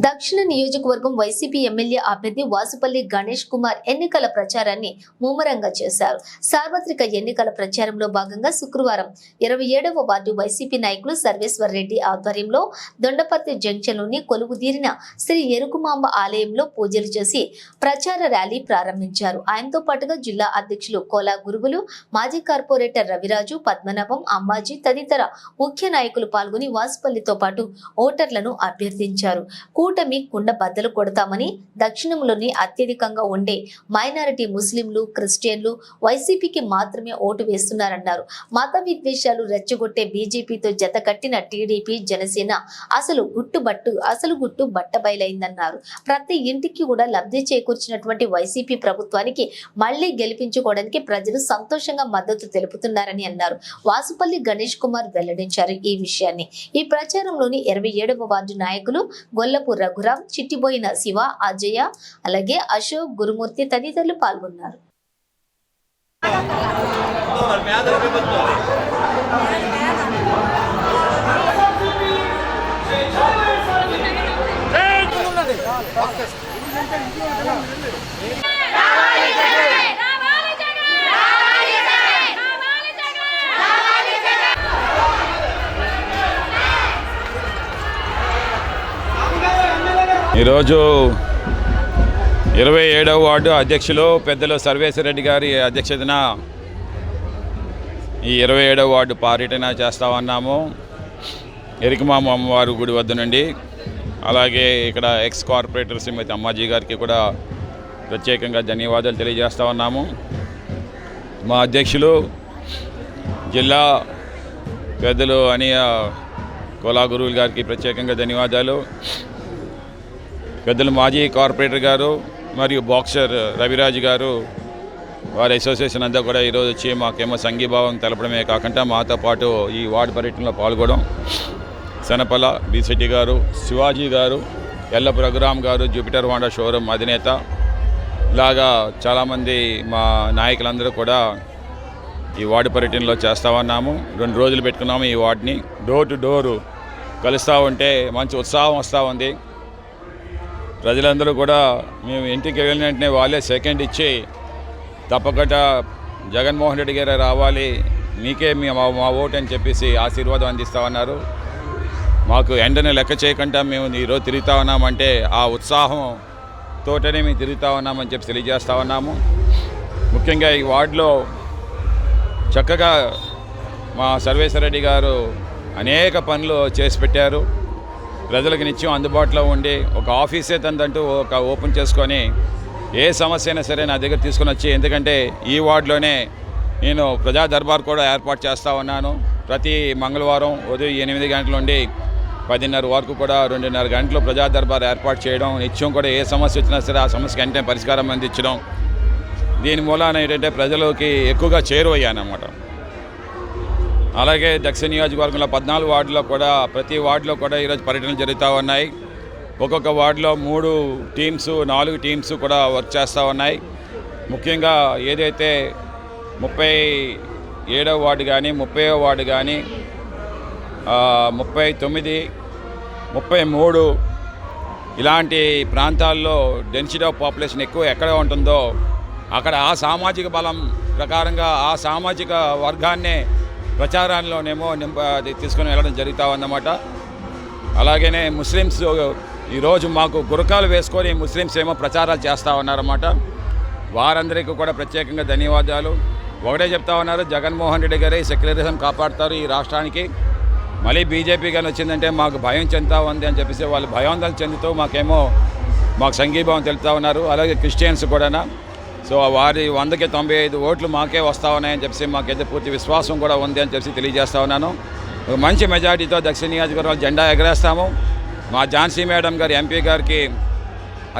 దక్షిణ నియోజకవర్గం YCP MLA అభ్యర్థి వాసుపల్లి గణేష్ కుమార్ ఎన్నికల ప్రచారాన్ని ముమ్మరంగా చేశారు. సార్వత్రిక ఎన్నికల ప్రచారంలో భాగంగా శుక్రవారం ఇరవై ఏడవ వార్డు వైసీపీ నాయకులు సర్వేశ్వర్ రెడ్డి ఆధ్వర్యంలో దొండపర్తి జంక్షన్లోని కొలువుదీరిన శ్రీ ఎరుకుమాంబ ఆలయంలో పూజలు చేసి ప్రచార ర్యాలీ ప్రారంభించారు. ఆయనతో పాటుగా జిల్లా అధ్యక్షులు కోలా గురువులు మాజీ కార్పొరేటర్ రవిరాజు పద్మనాభం అమ్మాజీ తదితర ముఖ్య నాయకులు పాల్గొని వాసుపల్లితో పాటు ఓటర్లను అభ్యర్థించారు. కూటమి కుండ బద్దలు కొడతామని దక్షిణంలోని అత్యధికంగా ఉండే మైనారిటీ ముస్లింలు క్రిస్టియన్లు వైసీపీకి మాత్రమే ఓటు వేస్తున్నారన్నారు. మత విద్వేషాలు రెచ్చగొట్టే బీజేపీతో జత కట్టిన టీడీపీ జనసేన అసలు గుట్టుబట్టు అసలు గుట్టు బట్టబయలైందన్నారు ప్రతి ఇంటికి కూడా లబ్ధి చేకూర్చినటువంటి వైసీపీ ప్రభుత్వానికి మళ్ళీ గెలిపించుకోవడానికి ప్రజలు సంతోషంగా మద్దతు తెలుపుతున్నారని అన్నారు. వాసుపల్లి గణేష్ కుమార్ వెల్లడించారు ఈ విషయాన్ని. ఈ ప్రచారంలోని ఇరవై ఏడవ వార్డు నాయకులు గొల్ల గొల్లపు రఘురాం చిట్టిబోయిన శివ అజయ అలాగే అశోక్ గురుమూర్తి తదితరులు పాల్గొన్నారు రావాలి జగన్ రావాలి జగన్ రావాలి జగన్ రావాలి జగన్ ఈరోజు ఇరవై ఏడవ వార్డు అధ్యక్షులు పెద్దలు సర్వేశ్వరరెడ్డి గారి అధ్యక్షతన ఈ ఇరవై ఏడవ వార్డు పర్యటన చేస్తామన్నాము ఎరికమామ అమ్మవారి గుడి వద్ద నుండి అలాగే ఇక్కడ ఎక్స్ కార్పొరేటర్ శ్రీమతి అమ్మాజీ గారికి కూడా ప్రత్యేకంగా ధన్యవాదాలు తెలియజేస్తా ఉన్నాము. మా అధ్యక్షులు జిల్లా పెద్దలు అనియ కోలా గురువులు గారికి ప్రత్యేకంగా ధన్యవాదాలు. పెద్దలు మాజీ కార్పొరేటర్ గారు మరియు బాక్సర్ రవిరాజు గారు వారి అసోసియేషన్ అంతా కూడా ఈరోజు వచ్చి మాకేమో సంఘీభావం తెలపడమే కాకుండా మాతో పాటు ఈ వార్డు పర్యటనలో పాల్గొనడం. సనపల బిశెట్టి గారు శివాజీ గారు ఎల్ల రఘురామ్ గారు జూపిటర్ వాండా షోరూమ్ అధినేత ఇలాగా చాలామంది మా నాయకులందరూ కూడా ఈ వార్డు పర్యటనలో చేస్తా ఉన్నాము. రెండు రోజులు పెట్టుకున్నాము ఈ వార్డుని. డోర్ టు డోరు కలుస్తూ ఉంటే మంచి ఉత్సాహం వస్తూ ఉంది. ప్రజలందరూ కూడా మేము ఇంటికి వెళ్ళిన వెంటనే వాళ్ళే సెకండ్ ఇచ్చి తప్పకట జగన్మోహన్ రెడ్డి గారు రావాలి. మీకే మీ మా ఓటు అని చెప్పేసి ఆశీర్వాదం అందిస్తా ఉన్నారు. మాకు ఎండని లెక్క చేయకుండా మేము ఈరోజు తిరుగుతా ఉన్నామంటే ఆ ఉత్సాహం తోటనే మేము తిరుగుతా ఉన్నామని చెప్పి తెలియజేస్తా ఉన్నాము. ముఖ్యంగా ఈ వార్డులో చక్కగా మా సర్వేశ్వరరెడ్డి గారు అనేక పనులు చేసి పెట్టారు. ప్రజలకు నిత్యం అందుబాటులో ఉండి ఒక ఆఫీసే తనదంటూ ఒక ఓపెన్ చేసుకొని ఏ సమస్య అయినా సరే నా దగ్గర తీసుకుని వచ్చి ఎందుకంటే ఈ వార్డులోనే నేను ప్రజా దర్బార్ కూడా ఏర్పాటు చేస్తూ ఉన్నాను. ప్రతి మంగళవారం ఉదయం ఎనిమిది గంటల నుండి పదిన్నర వరకు కూడా రెండున్నర గంటలు ప్రజా దర్బార్ ఏర్పాటు చేయడం నిత్యం కూడా ఏ సమస్య వచ్చినా సరే ఆ సమస్యకి వెంటనే పరిష్కారం అందించడం. దీని మూలాన ఏంటంటే ప్రజలకి ఎక్కువగా చేరువయ్యానమాట అలాగే దక్షిణ నియోజకవర్గంలో పద్నాలుగు వార్డులో కూడా ప్రతి వార్డులో కూడా ఈరోజు పర్యటనలు జరుగుతూ ఉన్నాయి. ఒక్కొక్క వార్డులో మూడు టీమ్స్ నాలుగు టీమ్స్ కూడా వర్క్ చేస్తూ ఉన్నాయి. ముఖ్యంగా ఏదైతే ముప్పై ఏడవ వార్డు కానీ ముప్పై వార్డు కానీ ముప్పై తొమ్మిది ముప్పై మూడు ఇలాంటి ప్రాంతాల్లో డెన్సిటీ ఆఫ్ పాపులేషన్ ఎక్కువ ఎక్కడ ఉంటుందో అక్కడ ఆ సామాజిక బలం ప్రకారంగా ఆ సామాజిక వర్గాన్నే ప్రచారాల్లోనేమో నింప అది తీసుకుని వెళ్ళడం జరుగుతూ ఉందన్నమాట అలాగనే ముస్లిమ్స్ ఈరోజు మాకు గురకాలు వేసుకొని ముస్లిమ్స్ ఏమో ప్రచారాలు చేస్తూ ఉన్నారన్నమాట. వారందరికీ కూడా ప్రత్యేకంగా ధన్యవాదాలు. ఒకటే చెప్తా ఉన్నారు జగన్మోహన్ రెడ్డి గారే సెక్యులరిజం కాపాడుతారు ఈ రాష్ట్రానికి. మళ్ళీ బీజేపీ కానీ వచ్చిందంటే మాకు భయం చెందుతా ఉంది అని చెప్పేసి వాళ్ళు భయాందోళన చెందుతూ మాకేమో మాకు సంఘీభావం తెలుపుతా ఉన్నారు. అలాగే క్రిస్టియన్స్ కూడా సో వారి వందకి తొంభై ఐదు ఓట్లు మాకే వస్తా ఉన్నాయని చెప్పేసి మాకైతే పూర్తి విశ్వాసం కూడా ఉంది అని చెప్పి తెలియజేస్తా ఉన్నాను. ఒక మంచి మెజార్టీతో దక్షిణ నియోజకవర్గాలు జెండా ఎగరేస్తాము. మా ఝాన్సీ మేడం గారి ఎంపీ గారికి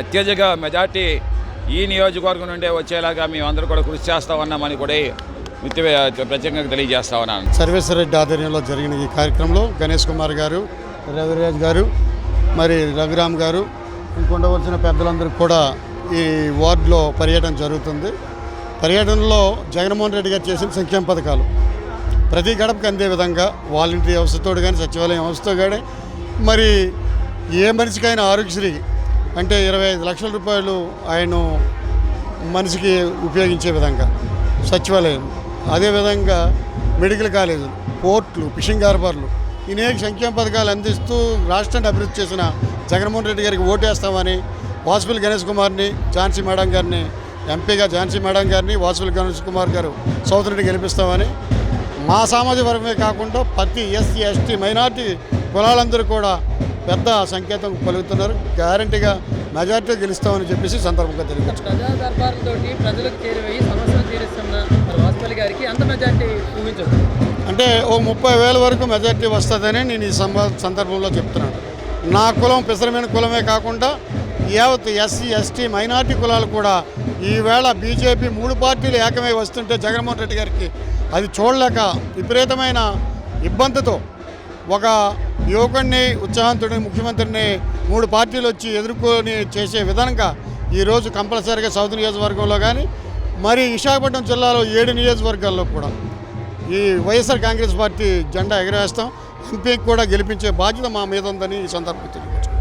అత్యధిక మెజార్టీ ఈ నియోజకవర్గం నుండే వచ్చేలాగా మేమందరూ కూడా కృషి చేస్తా ఉన్నామని కూడా ప్రత్యేకంగా తెలియజేస్తా ఉన్నాను. సర్వేశ్వరరెడ్డి ఆధ్వర్యంలో జరిగిన ఈ కార్యక్రమంలో గణేష్ కుమార్ గారు రవిరాజ్ గారు మరి రఘురామ్ గారు ఇంకొండవలసిన పెద్దలందరూ కూడా ఈ వార్డులో పర్యటన జరుగుతుంది. పర్యటనలో జగన్మోహన్ రెడ్డి గారు చేసిన సంక్షేమ పథకాలు. ప్రతి గడపకి అందే విధంగా వాలంటీర్ వ్యవస్థతో కానీ సచివాలయం వ్యవస్థతో కానీ మరి ఏ మనిషికైనా ఆరోగ్యశ్రీ అంటే ఇరవై ఐదు లక్షల రూపాయలు ఆయన మనిషికి ఉపయోగించే విధంగా సచివాలయం. అదేవిధంగా మెడికల్ కాలేజీలు పోర్ట్లు ఫిషింగ్ హార్బర్లు అనేక సంక్షేమ పథకాలు అందిస్తూ రాష్ట్రాన్ని అభివృద్ధి చేసిన జగన్మోహన్ రెడ్డి గారికి ఓటేస్తామని వాసుపల్లి గణేష్ కుమార్ని ఝాన్సీ మేడం గారిని ఎంపీగా ఝాన్సీ మేడం గారిని వాసుపల్లి గణేష్ కుమార్ గారు సౌదరుడిని గెలిపిస్తామని. మా సామాజిక వర్గమే కాకుండా ప్రతి ఎస్సీ ఎస్టీ మైనార్టీ కులాలందరూ కూడా పెద్ద సంకేతం పలుకుతున్నారు. గ్యారంటీగా మెజార్టీ గెలుస్తామని చెప్పేసి సందర్భంగా తెలియవచ్చు ప్రజా దర్బార్లతోటి ప్రజలకు చేరువయ్యి సమస్యలు తీరుస్తున్న మరి వాజ్పేయి గారికి అంత మెజార్టీ ఊహించవచ్చు అంటే ఓ ముప్పై వేల వరకు మెజార్టీ వస్తుందని నేను ఈ సందర్భంలో చెప్తున్నాను. నా కులం పిసరమైన కులమే కాకుండా యావత్ ఎస్సీ ఎస్టీ మైనార్టీ కులాలు కూడా ఈవేళ బీజేపీ మూడు పార్టీలు ఏకమై వస్తుంటే జగన్మోహన్ రెడ్డి గారికి అది చూడలేక విపరీతమైన ఇబ్బందితో ఒక యువకుడిని ఉత్సాహంతుడిని ముఖ్యమంత్రిని మూడు పార్టీలు వచ్చి ఎదుర్కొని చేసే విధంగా ఈరోజు కంపల్సరీగా సౌత్ నియోజకవర్గంలో కానీ మరి విశాఖపట్నం జిల్లాలో ఏడు నియోజకవర్గాల్లో కూడా ఈ వైఎస్ఆర్ కాంగ్రెస్ పార్టీ జెండా ఎగరేస్తాం. ఎంపీకి కూడా గెలిపించే బాధ్యత మా మీద ఉందని ఈ సందర్భంగా